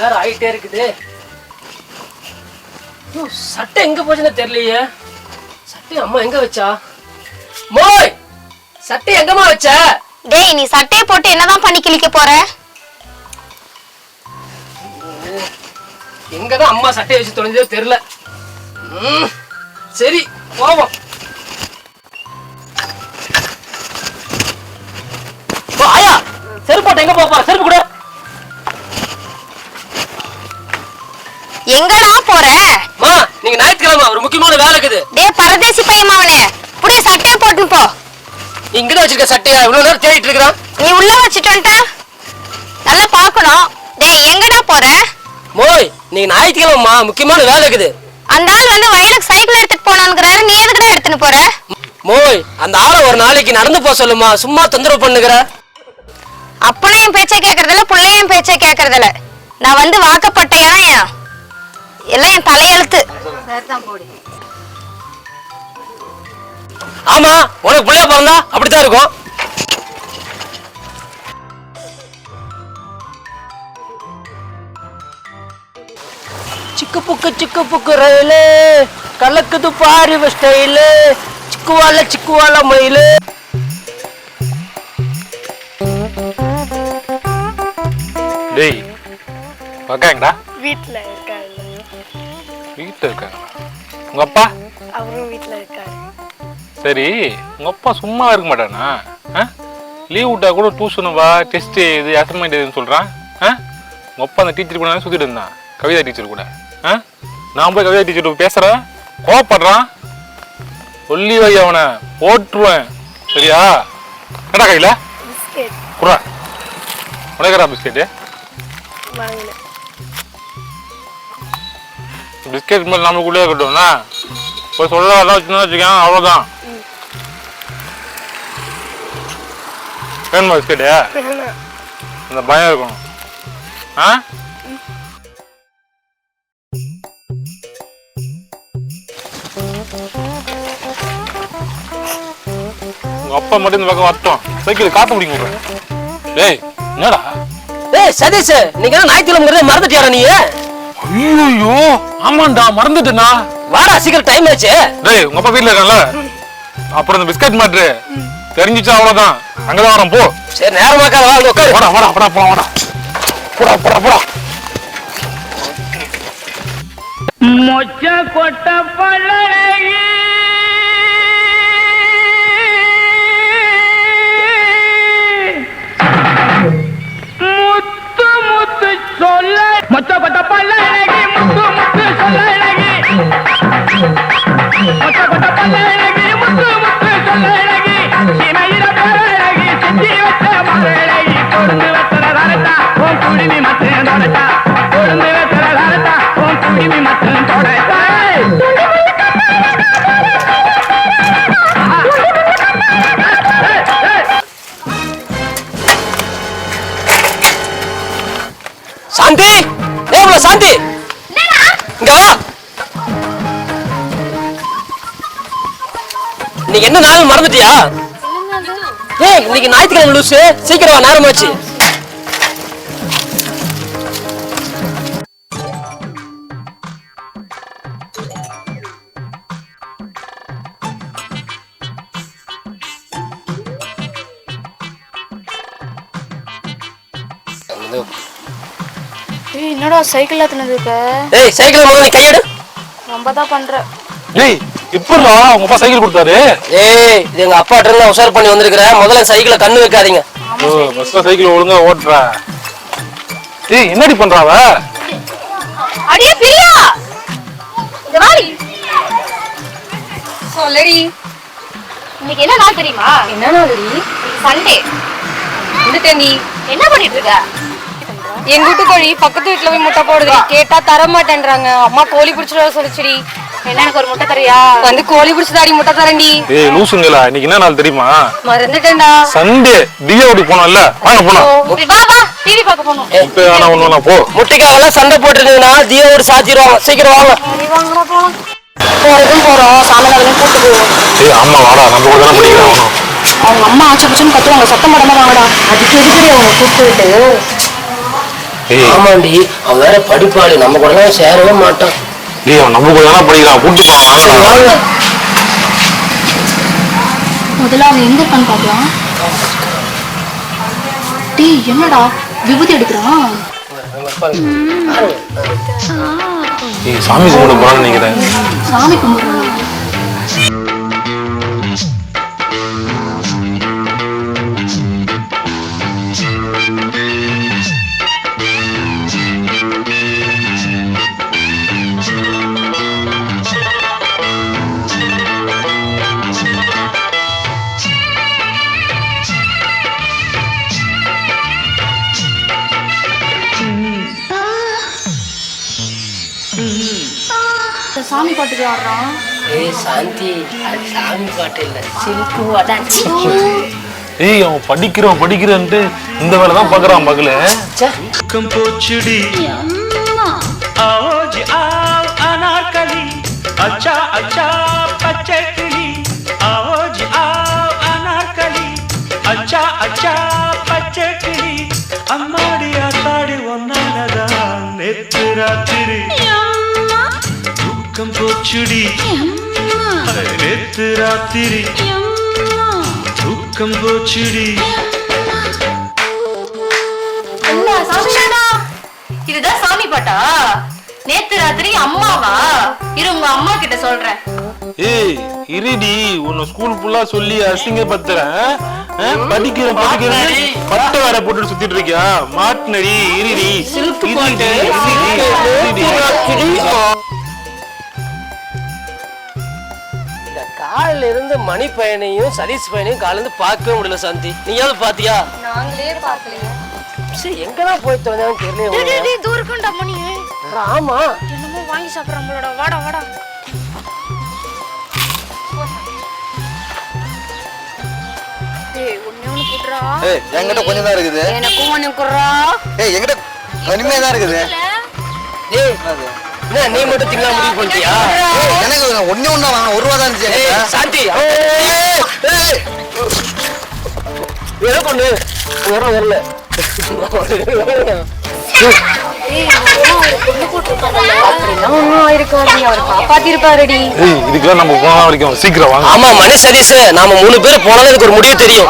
நேரம் ஆயிட்டே இருக்குது. சட்டை எங்க போச்சுன்னு தெரியலையே. சட்டை அம்மா எங்க வச்சா? மோய்! சட்டை எங்கம்மா வச்ச? டேய் நீ சட்டையை போட்டு என்னதான் பண்ணி கிழிக்க போற? எங்கதான் அம்மா சட்டையை வச்சு தொலைஞ்சதோ தெரியல. சரி போவோம். ஆயா செருப்பு போட்டு எங்க போப்பா செருப்பு கூட. எங்கடா போற? மா நீங்க ஞாயிற்றுக்கிழமை ஒரு முக்கியமான வேலை இருக்குது. டேய் பரதேசி பையன் அவனே புடிய சட்டையை போட்டு போ. நீ இங்கதான் வச்சிருக்க சட்டையா இவ்வளவு நேரம் தேடிட்டு இருக்கிறான். நீ உள்ள வச்சுட்டு வந்துட்ட. நல்லா பார்க்கணும். டேய் எங்கடா போற? மோய் நீங்க ஞாயிற்றுக்கிழமைமா முக்கியமான வேலை இருக்குது. அந்த ஆள் வந்து வயலுக்கு சைக்கிள் எடுத்துட்டு போனான்ங்கறாரு நீ எதுக்குடா எடுத்துன்னு போற? மோய் அந்த ஆளை ஒரு நாளைக்கு நடந்து போக சொல்லுமா. சும்மா தொந்தரவு பண்ணுகிற. அப்பனும் என் பேச்சை கேக்குறதில்ல பிள்ளையும் என் பேச்சை கேக்குறதில்ல. நான் வந்து வாக்கப்பட்ட இடம் என் எல்லாம் என் தலையெழுத்து. ஆமா உனக்கு பிள்ளைய பிறந்தா அப்படித்தான் இருக்கும். சிக்கு புக்கு சிக்கு புக்கு ரயிலு கலக்குது பாரு ஸ்டைலு சிக்குவால சிக்குவால மயிலு. டேய் இருக்காங்கடா வீட்டில் வீட்டில் இருக்காங்களா உங்க அப்பா? அவரும் வீட்டில் இருக்காரு. சரி உங்க அப்பா சும்மா இருக்க மாட்டானா லீவ் விட்டா கூட டியூஷன் வா டெஸ்ட் இது அசைன்மெண்ட் இதுன்னு சொல்றான்? ஆ? உங்க அப்பா அந்த டீச்சர் கூட சுத்திட்டு இருந்தான் கவிதா டீச்சர் கூட. ஆ? நான் போய் கவிதா டீச்சர் பேசுறேன். கோவப்படுறான். சொல்லி வை அவனை போட்டுருவேன் சரியா? என்னடா கையில? குறா உனக்கடா பிஸ்கெட்டு? பிஸ்கெட் மேலே நமக்குள்ளே இருக்கட்டும்னா போய் சொல்ல எல்லாம் வச்சுன்னு வச்சுக்கேன் அவ்வளோதான் வேணுமா பிஸ்கெட்டு அந்த பயம் இருக்கணும். ஆ? உங்க அப்பா மட்டும் இந்த பக்கம் வரட்டும். சைக்கிள் காத்து பிடிங்க டேய் என்னடா? ஏய் சதீஷ் நீங்க ஞாயிற்றுக்கிழமை மறந்துட்டியாடா நீ ஐயோ ஆமாண்டா மறந்துட்டேனா வாடா சீக்கிரம் டைம் ஆச்சு. டேய் உங்க அப்பா வீட்ல இருக்கல அப்புறம் இந்த பிஸ்கட் மாட்டு. தெரிஞ்சிச்சு அவ்வளவுதான். அங்கதான் வரோம் போ. சரி நேரமா கால வா உட்காரு வாடா வாடா வாடா போடா வாடா. போடா போடா போடா. மொச்ச கொட்ட பழகி நீ என்ன நாள் மறந்துட்டியா? ஏய் இன்னைக்கு ஞாயிற்றுக்கிழமை லூசு. சீக்கிரம் வா நேரமாச்சு என்னடா சைக்கிள் ஏத்துனது இப்ப ஏய் சைக்கிள் முதல்ல நீ கையெடு. ரொம்ப தான் பண்ற. டேய் எப்படிடா உங்க அப்பா சைக்கிள் கொடுத்தாரு? ஏய் இது எங்க அப்பா ட்ரெயின்ல உஷார் பண்ணி வந்திருக்கிறேன். முதல்ல சைக்கிளை கண்ணு வைக்காதீங்க. ஓ பஸ்ல சைக்கிள் ஒழுங்கா ஓட்டுற. டேய் என்னடி பண்றாவ அடியே பிரியா! இந்த வாடி. சொல்லடி. இன்னைக்கு என்ன நாள் தெரியுமா? என்ன நாள் சண்டே வந்துட்ட நீ. என்ன பண்ணிட்டு இருக்க எங்க வீட்டு கோழி பக்கத்து வீட்டுல போய் முட்டை போடுது கேட்டா தர மாட்டேன்றாங்க அம்மா கோழி பிடிச்சிட்டு வர சொல்லிச்சுடி. என்ன எனக்கு ஒரு முட்டை தரியா வந்து கோழி பிடிச்சதாடி முட்டை தரேன்டி. ஏய் லூசுங்களா இன்னைக்கு என்ன நாள் தெரியுமா? மறந்துட்டேன்டா. சண்டே போனோம்ல? வாங்க போலாம். வா வா டிவி பார்க்க போனோம் இப்ப வேணா ஒண்ணு வேணா போ. முட்டைக்காக சண்டை போட்டுருந்தீங்கன்னா தீயோடு சாத்திடுவாங்க. சீக்கிரம் வாங்க. போறதும் போறோம் சாமிநாதனையும் கூட்டு போவோம் ஏய் ஆமா வாடா நம்ம கூட தானே அவங்க அம்மா ஆச்சு பிடிச்சுன்னு கத்துவாங்க. சத்தம் போடாம வாங்கடா. அதுக்கு எதுக்கடி அவங்க கூப்பிட்டு. ஆமாண்டி அவன் வேற படிப்பாளி. நம்ம கூட சேரவே மாட்டான். டேய் அவன் நம்ம கூட தானே படிக்கிறான் கூட்டு. முதல்ல அவன் எங்க இருக்கான்னு பார்க்கலாம். டேய் என்னடா? விபூதி எடுக்கிறான். சாமி கும்பிட போறான்னு நினைக்கிறேன். சாமி கும்பிடுறான். சாமி பாட்டுக்கு ஆடுறான் ஏய் சாந்தி அது சாமி பாட்டு இல்ல. சிரிப்பு ஏய் அவன் படிக்கிறவன் படிக்கிறன்ட்டு இந்த வேலை தான் பாக்குறான் பகல பக்கம் போச்சுடி. ஆஜ் ஆவ் அனார்கலி. அச்சா அச்சா பச்சை கிளி. ஆஜ் ஆவ் அனார்கலி. அச்சா அச்சா பச்சை கிளி. அம்மாடி ஆத்தாடி ஒன்னானதான். நேத்து ராத்திரி. தூக்கம் போச்சுடி. நேத்து ராத்திரி தூக்கம் போச்சுடி. இதுதான் சாமி பாட்டா? நேத்து ராத்திரி அம்மாவா? இரு உங்க அம்மா கிட்ட சொல்றேன். ஏய் இருடி உன்னை ஸ்கூல் ஃபுல்லா சொல்லி அசிங்கப்படுத்துறேன்? படிக்கிறேன் படிக்கிறேன் பட்டை வேற போட்டு சுத்திட்டு இருக்கியா? மாட்டுனடி இருடி. சிலுக்கு காலில இருந்து மணி பையனையும் சதீஷ் பையனையும் காலில இருந்து பார்க்கவே முடியல சாந்தி. நீயாவது பாத்தியா நாங்களே பார்க்கலையே. சரி எங்கதான் போயிட்டு வந்தான்னு தெரியல தூரக்குண்டா மணி ஆமா. என்னமோ வாங்கி சாப்பிட்றாங்களோட வாடா வாடா. என்கிட்ட கொஞ்சம் தான் இருக்குது. எனக்கும் ஒண்ணு குர்றா ஏய் என்கிட்ட கனிமையா தான் இருக்குது. டேய் என்ன நீ மட்டும் திங்களா முடிவு பண்ணிட்டியா? எனக்கு ஒண்ணே ஒண்ணு வாங்க ஒரு ரூபா தான் இருந்துச்சு. சாந்தி. என்ன பண்ணு? வர வரல. இதுக்கெல்லாம் நம்ம போனா வரைக்கும் சீக்கிரம் வாங்க. ஆமா மணி சதீஷ் நாம மூணு பேர் போனாலும் எனக்கு ஒரு முடிவு தெரியும்.